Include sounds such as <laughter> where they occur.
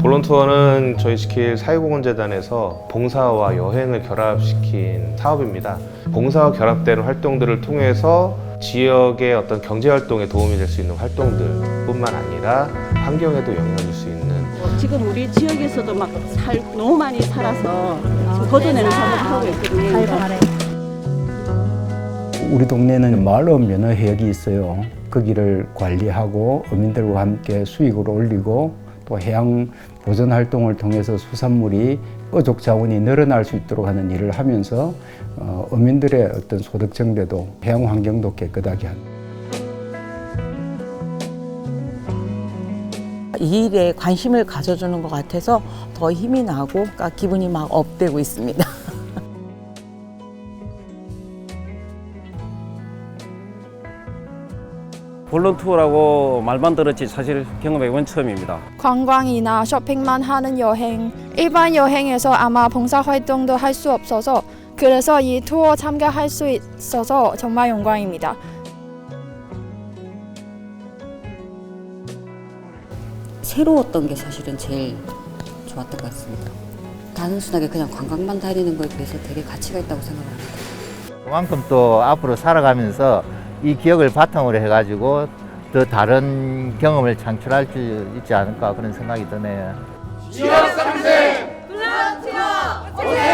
볼런투어는 저희 스킬 사회공헌재단에서 봉사와 여행을 결합시킨 사업입니다. 봉사와 결합되는 활동들을 통해서 지역의 어떤 경제 활동에 도움이 될 수 있는 활동들 뿐만 아니라 환경에도 영향을 줄 수 있는 어, 지금 우리 지역에서도 막 살 너무 많이 살아서 지금 걷어내는 작업을 하고 있거든요. 우리 동네는 마을업 면허회역이 있어요. 거기를 관리하고 어민들과 함께 수익을 올리고 또 해양 보전 활동을 통해서 수산물이 어족 자원이 늘어날 수 있도록 하는 일을 하면서 어, 어민들의 어떤 소득 증대도 해양 환경도 깨끗하게 하는. 이 일에 관심을 가져주는 것 같아서 더 힘이 나고 그러니까 기분이 막 업되고 있습니다. <laughs> 볼런투어라고 말만 들었지 사실 경험해 본 처음입니다. 관광이나 쇼핑만 하는 여행, 일반 여행에서 아마 봉사활동도 할 수 없어서 그래서 이 투어 참가할 수 있어서 정말 영광입니다. 새로웠던 게 사실은 제일 좋았던 것 같습니다. 단순하게 그냥 관광만 다니는 거에 비해서 되게 가치가 있다고 생각을 합니다. 그만큼 또 앞으로 살아가면서 이 기억을 바탕으로 해가지고 더 다른 경험을 창출할 수 있지 않을까 그런 생각이 드네요. 지역 3세 블런티어 오세요!